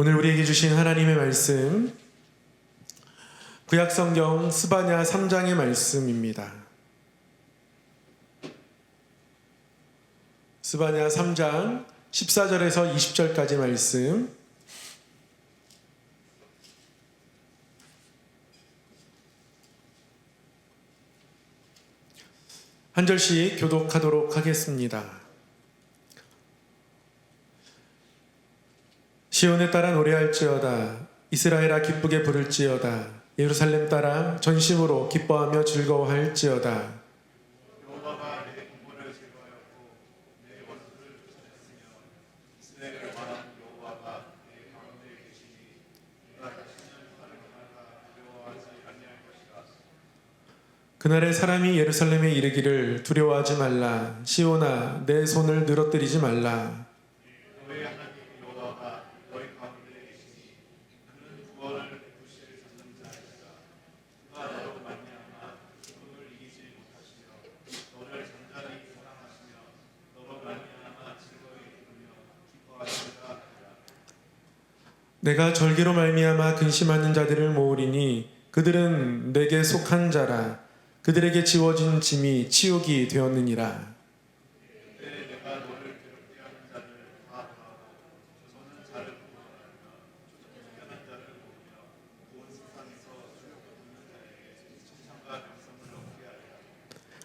오늘 우리에게 주신 하나님의 말씀 구약성경 스바냐 3장의 말씀입니다. 스바냐 3장 14절에서 20절까지 말씀 한 절씩 교독하도록 하겠습니다. 시온에 따라 노래할지어다. 이스라엘아 기쁘게 부를지어다. 예루살렘 따라 전심으로 기뻐하며 즐거워할지어다. 그날에 사람이 예루살렘에 이르기를 두려워하지 말라. 시온아 내 손을 늘어뜨리지 말라 내가 절기로 말미암아 근심하는 자들을 모으리니 그들은 내게 속한 자라. 그들에게 지워진 짐이 치욕이 되었느니라.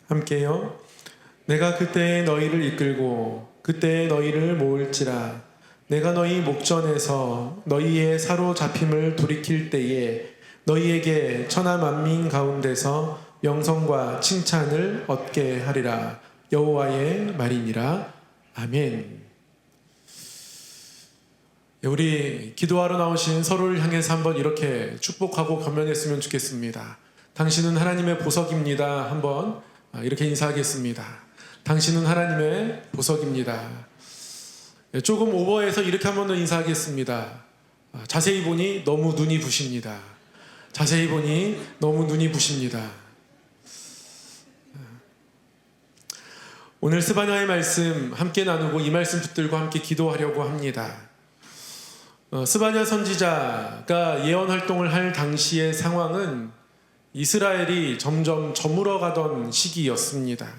함께요 내가 그때에 너희를 이끌고 그때에 너희를 모을지라 내가 너희 목전에서 너희의 사로잡힘을 돌이킬 때에 너희에게 천하 만민 가운데서 명성과 칭찬을 얻게 하리라 여호와의 말이니라 아멘. 예, 우리 기도하러 나오신 서로를 향해서 한번 이렇게 축복하고 건면했으면 좋겠습니다. 당신은 하나님의 보석입니다. 한번 아, 이렇게 인사하겠습니다. 당신은 하나님의 보석입니다. 예, 조금 오버해서 이렇게 한 번 더 인사하겠습니다. 아, 자세히 보니 너무 눈이 부십니다. 자세히 보니 너무 눈이 부십니다. 오늘 스바냐의 말씀 함께 나누고 이 말씀 붙들고 함께 기도하려고 합니다. 어, 스바냐 선지자가 예언 활동을 할 당시의 상황은 이스라엘이 점점 저물어가던 시기였습니다.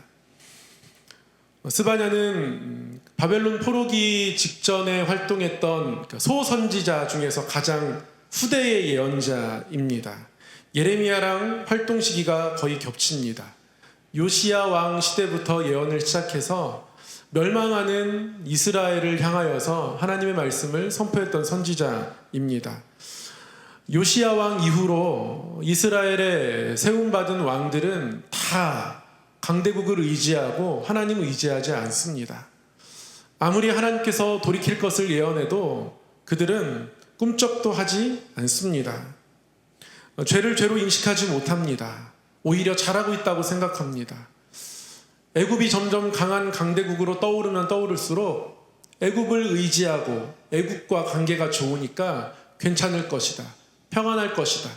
어, 스바냐는 바벨론 포로기 직전에 활동했던 그 소선지자 중에서 가장 후대의 예언자입니다. 예레미야랑 활동 시기가 거의 겹칩니다. 요시야 왕 시대부터 예언을 시작해서 멸망하는 이스라엘을 향하여서 하나님의 말씀을 선포했던 선지자입니다. 요시야 왕 이후로 이스라엘에 세움받은 왕들은 다 강대국을 의지하고 하나님을 의지하지 않습니다. 아무리 하나님께서 돌이킬 것을 예언해도 그들은 꿈쩍도 하지 않습니다. 죄를 죄로 인식하지 못합니다. 오히려 잘하고 있다고 생각합니다. 애굽이 점점 강한 강대국으로 떠오르면 떠오를수록 애굽을 의지하고 애굽과 관계가 좋으니까 괜찮을 것이다. 평안할 것이다.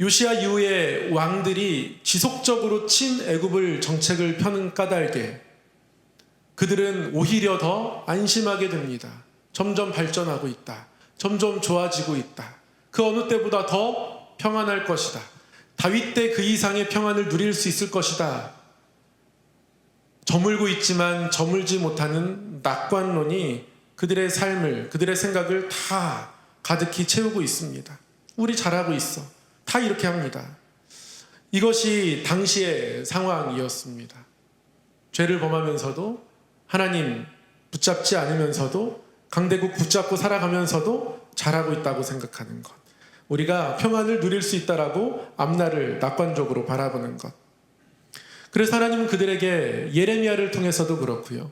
요시아 이후에 왕들이 지속적으로 친 애굽을 정책을 펴는 까닭에 그들은 오히려 더 안심하게 됩니다. 점점 발전하고 있다. 점점 좋아지고 있다. 그 어느 때보다 더 평안할 것이다. 다윗 때 그 이상의 평안을 누릴 수 있을 것이다. 저물고 있지만 저물지 못하는 낙관론이 그들의 삶을, 그들의 생각을 다 가득히 채우고 있습니다. 우리 잘하고 있어. 다 이렇게 합니다. 이것이 당시의 상황이었습니다. 죄를 범하면서도 하나님 붙잡지 않으면서도 강대국 붙잡고 살아가면서도 잘하고 있다고 생각하는 것. 우리가 평안을 누릴 수 있다라고 앞날을 낙관적으로 바라보는 것. 그래서 하나님은 그들에게 예레미야를 통해서도 그렇고요.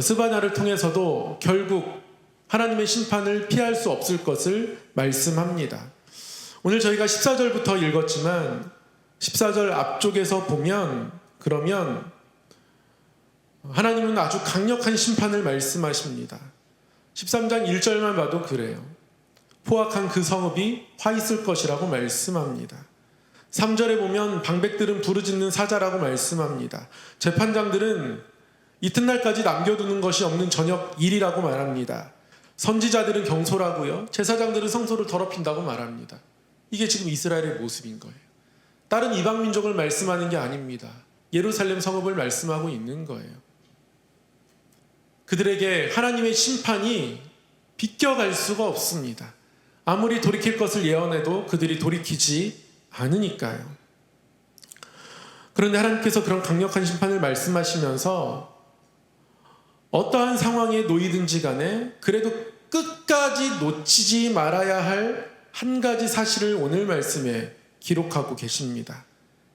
스바냐를 통해서도 결국 하나님의 심판을 피할 수 없을 것을 말씀합니다. 오늘 저희가 14절부터 읽었지만 14절 앞쪽에서 보면 그러면 하나님은 아주 강력한 심판을 말씀하십니다. 13장 1절만 봐도 그래요. 포악한 그 성읍이 화 있을 것이라고 말씀합니다. 3절에 보면 방백들은 부르짖는 사자라고 말씀합니다. 재판장들은 이튿날까지 남겨두는 것이 없는 저녁 일이라고 말합니다. 선지자들은 경솔하고요. 제사장들은 성소를 더럽힌다고 말합니다. 이게 지금 이스라엘의 모습인 거예요. 다른 이방 민족을 말씀하는 게 아닙니다. 예루살렘 성읍을 말씀하고 있는 거예요. 그들에게 하나님의 심판이 비껴갈 수가 없습니다. 아무리 돌이킬 것을 예언해도 그들이 돌이키지 않으니까요. 그런데 하나님께서 그런 강력한 심판을 말씀하시면서 어떠한 상황에 놓이든지 간에 그래도 끝까지 놓치지 말아야 할 한 가지 사실을 오늘 말씀에 기록하고 계십니다.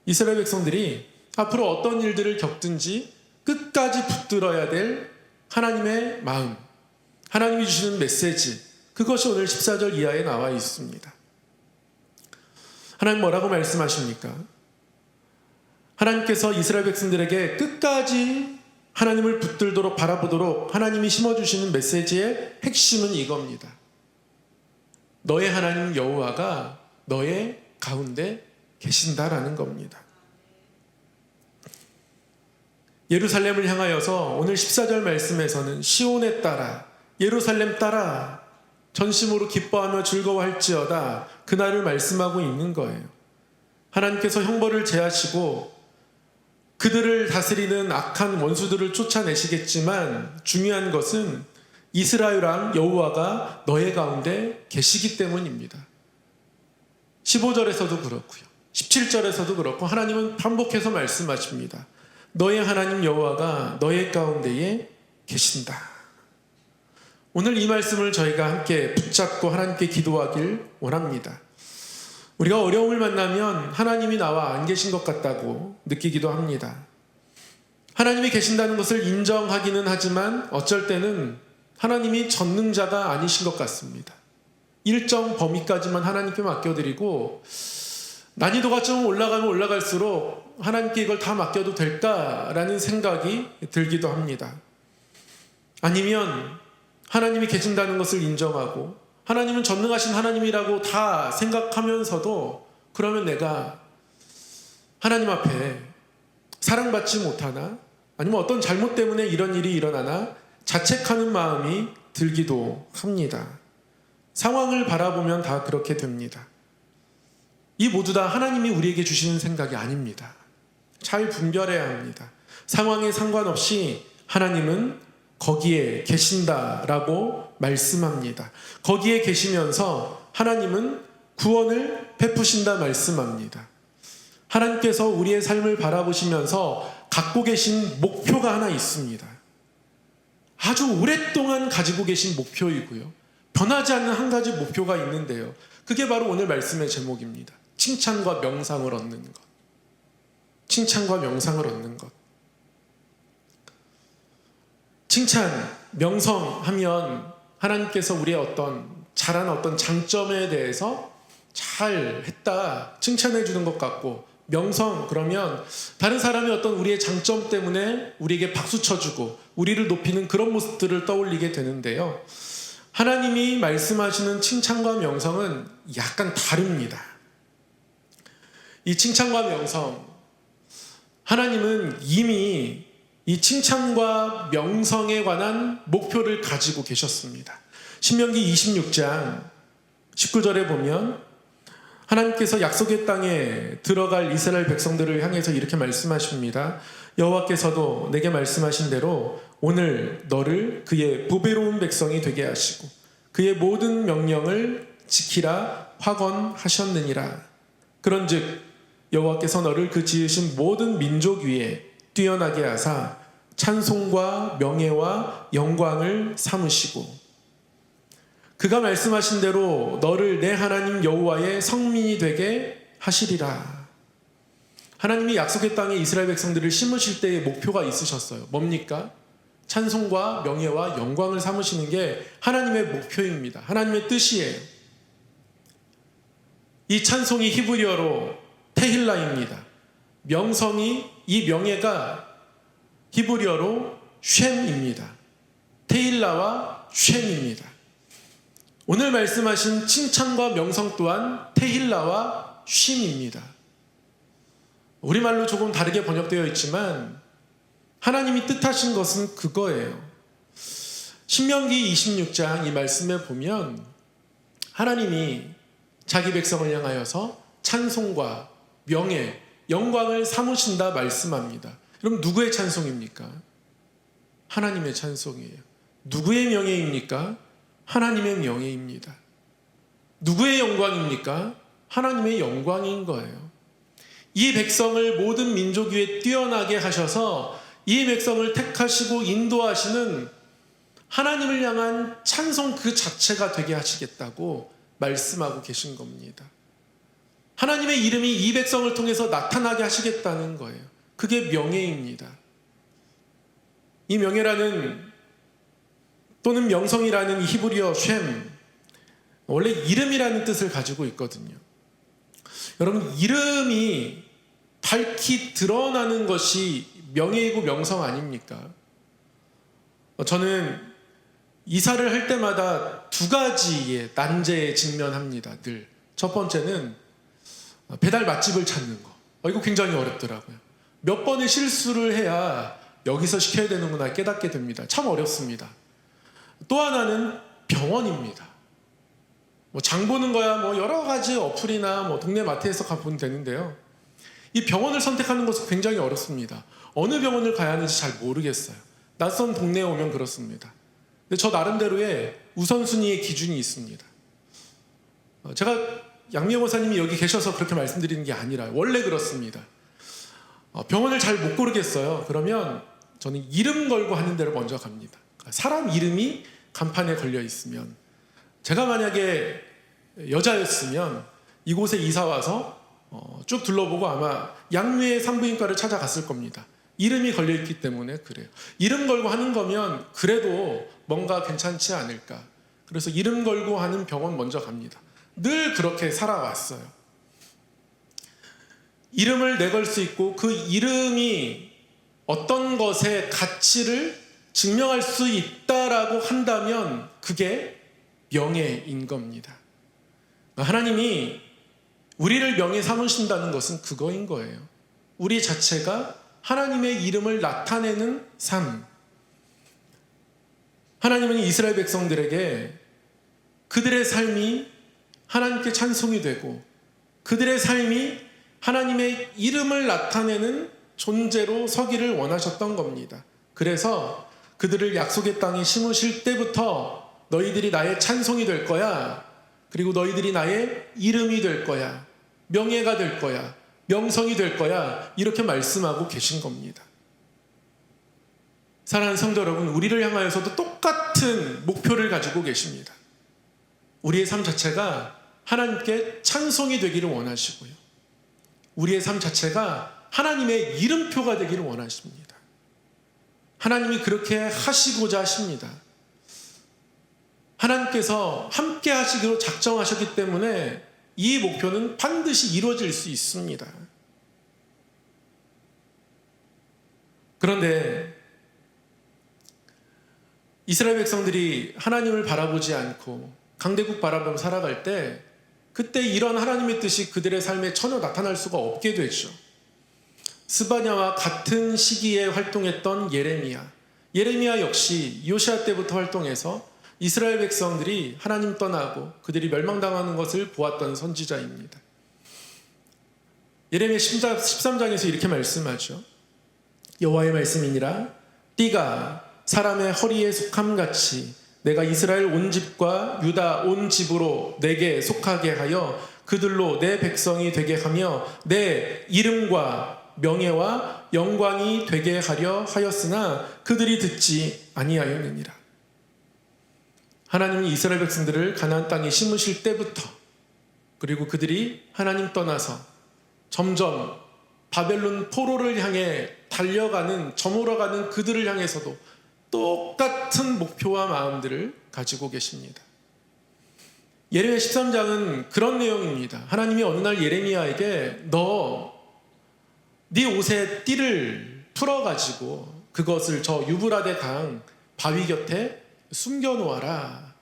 이스라엘 백성들이 앞으로 어떤 일들을 겪든지 끝까지 붙들어야 될 하나님의 마음, 하나님이 주시는 메시지, 그것이 오늘 14절 이하에 나와 있습니다. 하나님 뭐라고 말씀하십니까? 하나님께서 이스라엘 백성들에게 끝까지 하나님을 붙들도록 바라보도록 하나님이 심어주시는 메시지의 핵심은 이겁니다. 너의 하나님 여호와가 너의 가운데 계신다라는 겁니다. 예루살렘을 향하여서 오늘 14절 말씀에서는 시온에 따라 예루살렘 따라 전심으로 기뻐하며 즐거워할지어다 그날을 말씀하고 있는 거예요. 하나님께서 형벌을 제하시고 그들을 다스리는 악한 원수들을 쫓아내시겠지만 중요한 것은 이스라엘 왕 여호와가 너의 가운데 계시기 때문입니다. 15절에서도 그렇고요. 17절에서도 그렇고 하나님은 반복해서 말씀하십니다. 너의 하나님 여호와가 너의 가운데에 계신다. 오늘 이 말씀을 저희가 함께 붙잡고 하나님께 기도하길 원합니다. 우리가 어려움을 만나면 하나님이 나와 안 계신 것 같다고 느끼기도 합니다. 하나님이 계신다는 것을 인정하기는 하지만 어쩔 때는 하나님이 전능자가 아니신 것 같습니다. 일정 범위까지만 하나님께 맡겨드리고 난이도가 좀 올라가면 올라갈수록 하나님께 이걸 다 맡겨도 될까라는 생각이 들기도 합니다. 아니면 하나님이 계신다는 것을 인정하고 하나님은 전능하신 하나님이라고 다 생각하면서도 그러면 내가 하나님 앞에 사랑받지 못하나 아니면 어떤 잘못 때문에 이런 일이 일어나나 자책하는 마음이 들기도 합니다. 상황을 바라보면 다 그렇게 됩니다. 이 모두 다 하나님이 우리에게 주시는 생각이 아닙니다. 잘 분별해야 합니다. 상황에 상관없이 하나님은 거기에 계신다라고 말씀합니다. 거기에 계시면서 하나님은 구원을 베푸신다 말씀합니다. 하나님께서 우리의 삶을 바라보시면서 갖고 계신 목표가 하나 있습니다. 아주 오랫동안 가지고 계신 목표이고요. 변하지 않는 한 가지 목표가 있는데요. 그게 바로 오늘 말씀의 제목입니다. 칭찬과 명상을 얻는 것. 칭찬과 명상을 얻는 것. 칭찬, 명성하면 하나님께서 우리의 어떤 잘한 어떤 장점에 대해서 잘 했다 칭찬해 주는 것 같고 명성 그러면 다른 사람이 어떤 우리의 장점 때문에 우리에게 박수 쳐주고 우리를 높이는 그런 모습들을 떠올리게 되는데요. 하나님이 말씀하시는 칭찬과 명성은 약간 다릅니다. 이 칭찬과 명성 하나님은 이미 이 칭찬과 명성에 관한 목표를 가지고 계셨습니다. 신명기 26장 19절에 보면 하나님께서 약속의 땅에 들어갈 이스라엘 백성들을 향해서 이렇게 말씀하십니다. 여호와께서도 내게 말씀하신 대로 오늘 너를 그의 보배로운 백성이 되게 하시고 그의 모든 명령을 지키라 확언하셨느니라. 그런즉 여호와께서 너를 그 지으신 모든 민족 위에 뛰어나게 하사 찬송과 명예와 영광을 삼으시고 그가 말씀하신 대로 너를 내 하나님 여호와의 성민이 되게 하시리라. 하나님이 약속의 땅에 이스라엘 백성들을 심으실 때의 목표가 있으셨어요. 뭡니까? 찬송과 명예와 영광을 삼으시는 게 하나님의 목표입니다. 하나님의 뜻이에요. 이 찬송이 히브리어로 테힐라입니다. 명성이 이 명예가 히브리어로 쉔입니다. 테일라와 쉔입니다. 오늘 말씀하신 칭찬과 명성 또한 테힐라와 쉼입니다. 우리말로 조금 다르게 번역되어 있지만 하나님이 뜻하신 것은 그거예요. 신명기 26장 이 말씀에 보면 하나님이 자기 백성을 향하여서 찬송과 명예, 영광을 삼으신다 말씀합니다. 그럼 누구의 찬송입니까? 하나님의 찬송이에요. 누구의 명예입니까? 하나님의 명예입니다. 누구의 영광입니까? 하나님의 영광인 거예요. 이 백성을 모든 민족 위에 뛰어나게 하셔서 이 백성을 택하시고 인도하시는 하나님을 향한 찬송 그 자체가 되게 하시겠다고 말씀하고 계신 겁니다. 하나님의 이름이 이 백성을 통해서 나타나게 하시겠다는 거예요. 그게 명예입니다. 이 명예라는 또는 명성이라는 이 히브리어 쉔 원래 이름이라는 뜻을 가지고 있거든요. 여러분 이름이 밝히 드러나는 것이 명예이고 명성 아닙니까? 어, 저는 이사를 할 때마다 두 가지의 난제에 직면합니다. 늘. 첫 번째는 배달 맛집을 찾는 거. 어, 이거 굉장히 어렵더라고요. 몇 번의 실수를 해야 여기서 시켜야 되는구나 깨닫게 됩니다. 참 어렵습니다. 또 하나는 병원입니다. 뭐 장 보는 거야 뭐 여러 가지 어플이나 뭐 동네 마트에서 가보면 되는데요. 이 병원을 선택하는 것은 굉장히 어렵습니다. 어느 병원을 가야 하는지 잘 모르겠어요. 낯선 동네에 오면 그렇습니다. 근데 저 나름대로의 우선순위의 기준이 있습니다. 어, 제가 양미영 원사님이 여기 계셔서 그렇게 말씀드리는 게 아니라 원래 그렇습니다. 어, 병원을 잘 못 고르겠어요. 그러면 저는 이름 걸고 하는 데를 먼저 갑니다. 사람 이름이 간판에 걸려 있으면 제가 만약에 여자였으면 이곳에 이사 와서 어, 쭉 둘러보고 아마 양미의 산부인과를 찾아갔을 겁니다. 이름이 걸려 있기 때문에 그래요. 이름 걸고 하는 거면 그래도 뭔가 괜찮지 않을까. 그래서 이름 걸고 하는 병원 먼저 갑니다. 늘 그렇게 살아왔어요. 이름을 내걸 수 있고 그 이름이 어떤 것의 가치를 증명할 수 있다라고 한다면 그게 명예인 겁니다. 하나님이 우리를 명예 삼으신다는 것은 그거인 거예요. 우리 자체가 하나님의 이름을 나타내는 삶. 하나님은 이스라엘 백성들에게 그들의 삶이 하나님께 찬송이 되고 그들의 삶이 하나님의 이름을 나타내는 존재로 서기를 원하셨던 겁니다. 그래서 그들을 약속의 땅에 심으실 때부터 너희들이 나의 찬송이 될 거야. 그리고 너희들이 나의 이름이 될 거야. 명예가 될 거야. 명성이 될 거야. 이렇게 말씀하고 계신 겁니다. 사랑하는 성도 여러분, 우리를 향하여서도 똑같은 목표를 가지고 계십니다. 우리의 삶 자체가 하나님께 찬송이 되기를 원하시고요. 우리의 삶 자체가 하나님의 이름표가 되기를 원하십니다. 하나님이 그렇게 하시고자 하십니다. 하나님께서 함께 하시기로 작정하셨기 때문에 이 목표는 반드시 이루어질 수 있습니다. 그런데 이스라엘 백성들이 하나님을 바라보지 않고 강대국 바라보며 살아갈 때 그때 이런 하나님의 뜻이 그들의 삶에 전혀 나타날 수가 없게 되죠. 스바냐와 같은 시기에 활동했던 예레미야. 예레미야 역시 요시아 때부터 활동해서 이스라엘 백성들이 하나님 떠나고 그들이 멸망당하는 것을 보았던 선지자입니다. 예레미야 13장에서 이렇게 말씀하죠. 여호와의 말씀이니라 띠가 사람의 허리에 속함 같이 내가 이스라엘 온 집과 유다 온 집으로 내게 속하게 하여 그들로 내 백성이 되게 하며 내 이름과 명예와 영광이 되게 하려 하였으나 그들이 듣지 아니하였느니라. 하나님이 이스라엘 백성들을 가나안 땅에 심으실 때부터 그리고 그들이 하나님 떠나서 점점 바벨론 포로를 향해 달려가는 저물어가는 그들을 향해서도 똑같은 목표와 마음들을 가지고 계십니다. 예레미야 13장은 그런 내용입니다. 하나님이 어느 날 예레미야에게 너 네 옷에 띠를 풀어 가지고 그것을 저 유브라데 강 바위 곁에 숨겨 놓아라.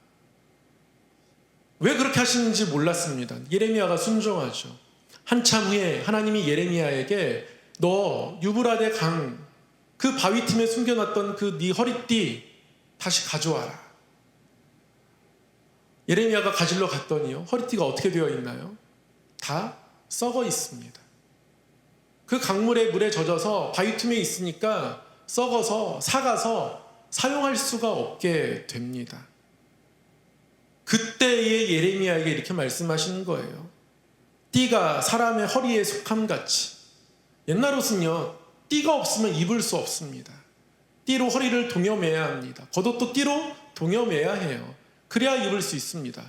왜 그렇게 하시는지 몰랐습니다. 예레미야가 순종하죠. 한참 후에 하나님이 예레미야에게 너 유브라데 강 그 바위 틈에 숨겨놨던 그 네 허리띠 다시 가져와라. 예레미야가 가지러 갔더니요. 허리띠가 어떻게 되어 있나요? 다 썩어 있습니다. 그 강물에 물에 젖어서 바위 틈에 있으니까 썩어서 사가서 사용할 수가 없게 됩니다. 그때의 예레미야에게 이렇게 말씀하시는 거예요. 띠가 사람의 허리에 속함 같이 옛날 옷은요 띠가 없으면 입을 수 없습니다. 띠로 허리를 동여매야 합니다. 겉옷도 띠로 동여매야 해요. 그래야 입을 수 있습니다.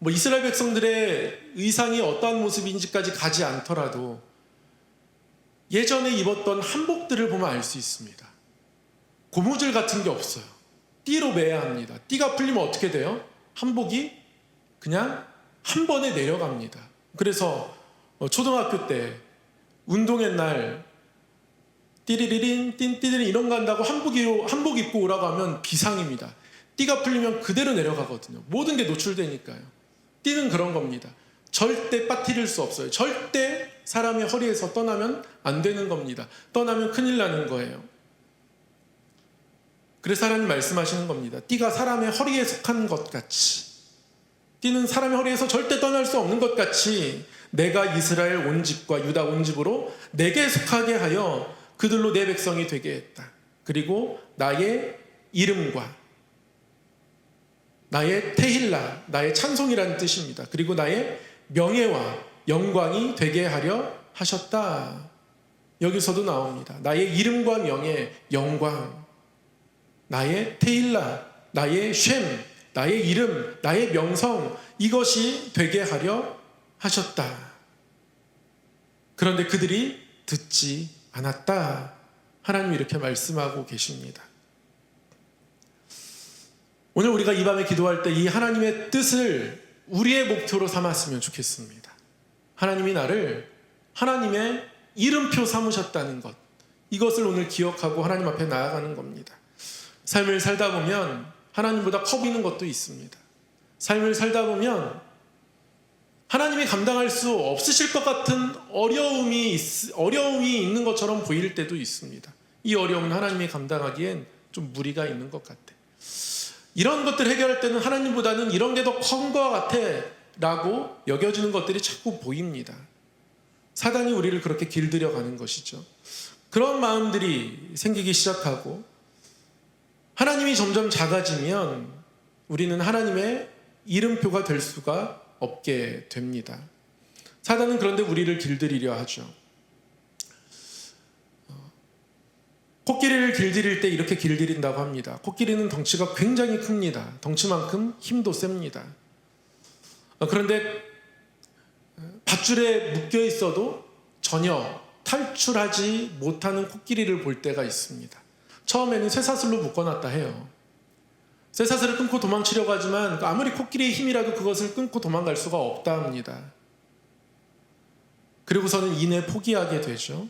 뭐 이스라엘 백성들의 의상이 어떠한 모습인지까지 가지 않더라도 예전에 입었던 한복들을 보면 알 수 있습니다. 고무줄 같은 게 없어요. 띠로 매야 합니다. 띠가 풀리면 어떻게 돼요? 한복이 그냥 한 번에 내려갑니다. 그래서 어, 초등학교 때 운동의 날 띠리리린 띵띠리린 이런 거 한다고 한복, 입- 한복 입고 오라고 하면 비상입니다. 띠가 풀리면 그대로 내려가거든요. 모든 게 노출되니까요. 띠는 그런 겁니다. 절대 빠뜨릴 수 없어요. 절대 사람의 허리에서 떠나면 안 되는 겁니다. 떠나면 큰일 나는 거예요. 그래서 하나님 말씀하시는 겁니다. 띠가 사람의 허리에 속한 것 같이 띠는 사람의 허리에서 절대 떠날 수 없는 것 같이 내가 이스라엘 온 집과 유다 온 집으로 내게 속하게 하여 그들로 내 백성이 되게 했다. 그리고 나의 이름과 나의 테힐라, 나의 찬송이라는 뜻입니다. 그리고 나의 명예와 영광이 되게 하려 하셨다. 여기서도 나옵니다. 나의 이름과 명예, 영광, 나의 테일라, 나의 쉔, 나의 이름, 나의 명성, 이것이 되게 하려 하셨다. 그런데 그들이 듣지 않았다. 하나님이 이렇게 말씀하고 계십니다. 오늘 우리가 이 밤에 기도할 때 이 하나님의 뜻을 우리의 목표로 삼았으면 좋겠습니다. 하나님이 나를 하나님의 이름표 삼으셨다는 것. 이것을 오늘 기억하고 하나님 앞에 나아가는 겁니다. 삶을 살다 보면 하나님보다 커 보이는 것도 있습니다. 삶을 살다 보면 하나님이 감당할 수 없으실 것 같은 어려움이 있- 어려움이 있는 것처럼 보일 때도 있습니다. 이 어려움은 하나님이 감당하기엔 좀 무리가 있는 것 같아. 이런 것들 해결할 때는 하나님보다는 이런 게 더 큰 것 같아 라고 여겨지는 것들이 자꾸 보입니다. 사단이 우리를 그렇게 길들여 가는 것이죠. 그런 마음들이 생기기 시작하고 하나님이 점점 작아지면 우리는 하나님의 이름표가 될 수가 없게 됩니다. 사단은 그런데 우리를 길들이려 하죠. 어, 코끼리를 길들일 때 이렇게 길들인다고 합니다. 코끼리는 덩치가 굉장히 큽니다. 덩치만큼 힘도 셉니다. 어, 그런데 어, 밧줄에 묶여 있어도 전혀 탈출하지 못하는 코끼리를 볼 때가 있습니다. 처음에는 쇠사슬로 묶어놨다 해요. 쇠사슬을 끊고 도망치려고 하지만 아무리 코끼리의 힘이라도 그것을 끊고 도망갈 수가 없다 합니다. 그리고서는 이내 포기하게 되죠.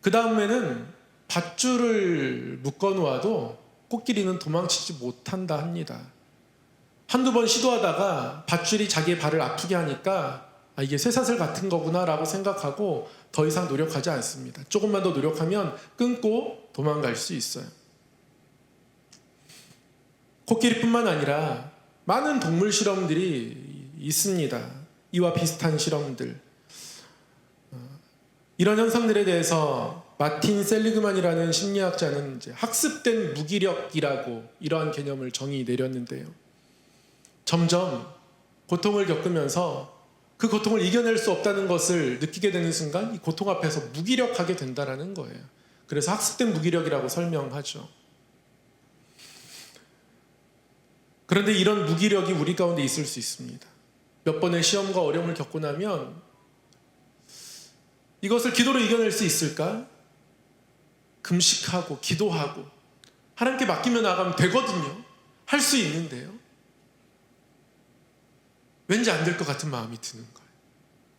그 다음에는 밧줄을 묶어 놓아도 코끼리는 도망치지 못한다 합니다. 한두 번 시도하다가 밧줄이 자기의 발을 아프게 하니까 아, 이게 쇠사슬 같은 거구나라고 생각하고 더 이상 노력하지 않습니다. 조금만 더 노력하면 끊고 도망갈 수 있어요. 코끼리뿐만 아니라 많은 동물 실험들이 있습니다. 이와 비슷한 실험들. 어, 이런 현상들에 대해서 마틴 셀리그만이라는 심리학자는 학습된 무기력이라고 이러한 개념을 정의 내렸는데요. 점점 고통을 겪으면서 그 고통을 이겨낼 수 없다는 것을 느끼게 되는 순간 이 고통 앞에서 무기력하게 된다라는 거예요. 그래서 학습된 무기력이라고 설명하죠. 그런데 이런 무기력이 우리 가운데 있을 수 있습니다. 몇 번의 시험과 어려움을 겪고 나면 이것을 기도로 이겨낼 수 있을까? 금식하고 기도하고 하나님께 맡기며 나가면 되거든요. 할 수 있는데요. 왠지 안 될 것 같은 마음이 드는 거예요.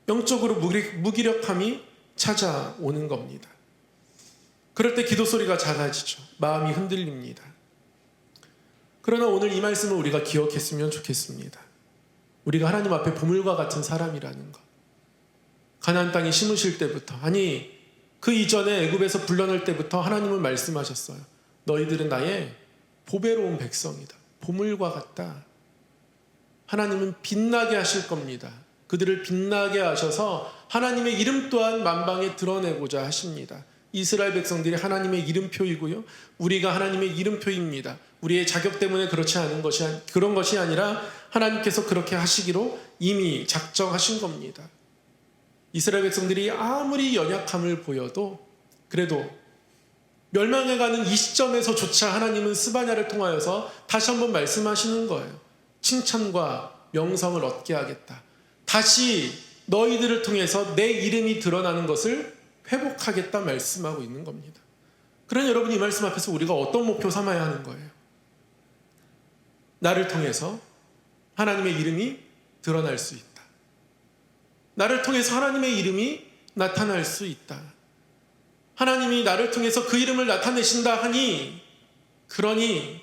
영적으로 무기력, 무기력함이 찾아오는 겁니다. 그럴 때 기도 소리가 작아지죠. 마음이 흔들립니다. 그러나 오늘 이 말씀을 우리가 기억했으면 좋겠습니다. 우리가 하나님 앞에 보물과 같은 사람이라는 것. 가나안 땅에 심으실 때부터 아니 그 이전에 애굽에서 불러낼 때부터 하나님은 말씀하셨어요. 너희들은 나의 보배로운 백성이다. 보물과 같다. 하나님은 빛나게 하실 겁니다. 그들을 빛나게 하셔서 하나님의 이름 또한 만방에 드러내고자 하십니다. 이스라엘 백성들이 하나님의 이름표이고요. 우리가 하나님의 이름표입니다. 우리의 자격 때문에 그렇지 않은 것이 아니- 그런 것이 아니라 하나님께서 그렇게 하시기로 이미 작정하신 겁니다. 이스라엘 백성들이 아무리 연약함을 보여도 그래도 멸망해가는 이 시점에서조차 하나님은 스바냐를 통하여서 다시 한번 말씀하시는 거예요. 칭찬과 명성을 얻게 하겠다. 다시 너희들을 통해서 내 이름이 드러나는 것을 회복하겠다 말씀하고 있는 겁니다. 그러니 여러분 이 말씀 앞에서 우리가 어떤 목표 삼아야 하는 거예요? 나를 통해서 하나님의 이름이 드러날 수 있다. 나를 통해서 하나님의 이름이 나타날 수 있다. 하나님이 나를 통해서 그 이름을 나타내신다 하니 그러니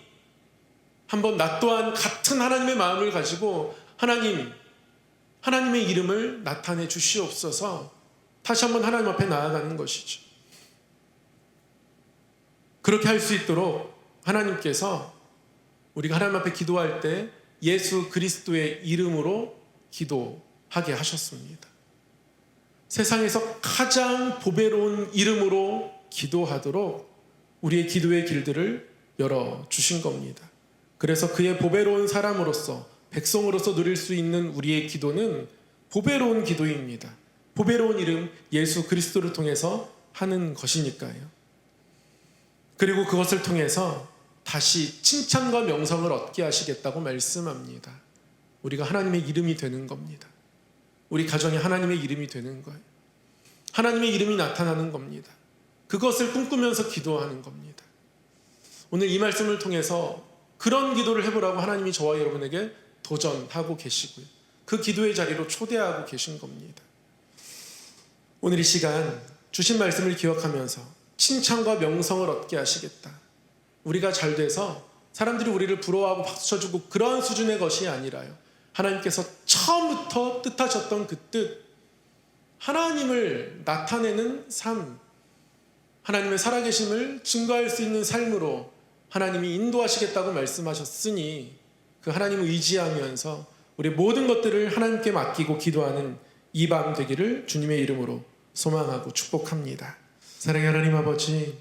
한번 나 또한 같은 하나님의 마음을 가지고 하나님 하나님의 이름을 나타내 주시옵소서 다시 한번 하나님 앞에 나아가는 것이죠. 그렇게 할 수 있도록 하나님께서 우리가 하나님 앞에 기도할 때 예수 그리스도의 이름으로 기도하게 하셨습니다. 세상에서 가장 보배로운 이름으로 기도하도록 우리의 기도의 길들을 열어 주신 겁니다. 그래서 그의 보배로운 사람으로서 백성으로서 누릴 수 있는 우리의 기도는 보배로운 기도입니다. 보배로운 이름 예수 그리스도를 통해서 하는 것이니까요. 그리고 그것을 통해서 다시 칭찬과 명성을 얻게 하시겠다고 말씀합니다. 우리가 하나님의 이름이 되는 겁니다. 우리 가정이 하나님의 이름이 되는 거예요. 하나님의 이름이 나타나는 겁니다. 그것을 꿈꾸면서 기도하는 겁니다. 오늘 이 말씀을 통해서 그런 기도를 해보라고 하나님이 저와 여러분에게 도전하고 계시고요. 그 기도의 자리로 초대하고 계신 겁니다. 오늘 이 시간 주신 말씀을 기억하면서 칭찬과 명성을 얻게 하시겠다. 우리가 잘 돼서 사람들이 우리를 부러워하고 박수 쳐주고 그런 수준의 것이 아니라요. 하나님께서 처음부터 뜻하셨던 그 뜻, 하나님을 나타내는 삶, 하나님의 살아계심을 증거할 수 있는 삶으로 하나님이 인도하시겠다고 말씀하셨으니 그 하나님을 의지하면서 우리 모든 것들을 하나님께 맡기고 기도하는 이 밤 되기를 주님의 이름으로 소망하고 축복합니다. 사랑의 하나님 아버지,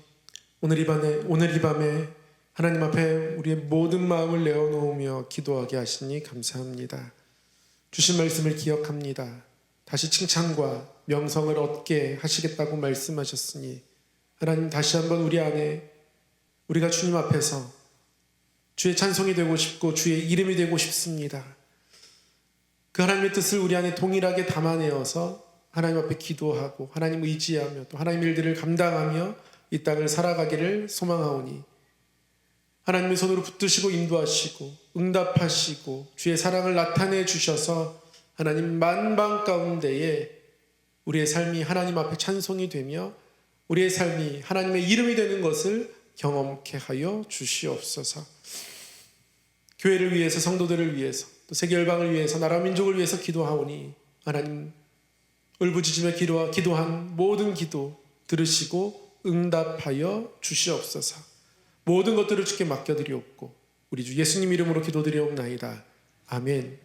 오늘 이 밤에 오늘 이 밤에 하나님 앞에 우리의 모든 마음을 내어놓으며 기도하게 하시니 감사합니다. 주신 말씀을 기억합니다. 다시 칭찬과 명성을 얻게 하시겠다고 말씀하셨으니 하나님 다시 한번 우리 안에 우리가 주님 앞에서 주의 찬송이 되고 싶고 주의 이름이 되고 싶습니다. 그 하나님의 뜻을 우리 안에 동일하게 담아내어서 하나님 앞에 기도하고 하나님 의지하며 또 하나님 일들을 감당하며 이 땅을 살아가기를 소망하오니 하나님의 손으로 붙드시고 인도하시고 응답하시고 주의 사랑을 나타내 주셔서 하나님 만방 가운데에 우리의 삶이 하나님 앞에 찬송이 되며 우리의 삶이 하나님의 이름이 되는 것을 경험케 하여 주시옵소서. 교회를 위해서 성도들을 위해서 또 세계 열방을 위해서 나라 민족을 위해서 기도하오니 하나님 울부짖으며 기도하, 기도한 모든 기도 들으시고 응답하여 주시옵소서. 모든 것들을 주께 맡겨드리옵고 우리 주 예수님 이름으로 기도드리옵나이다. 아멘.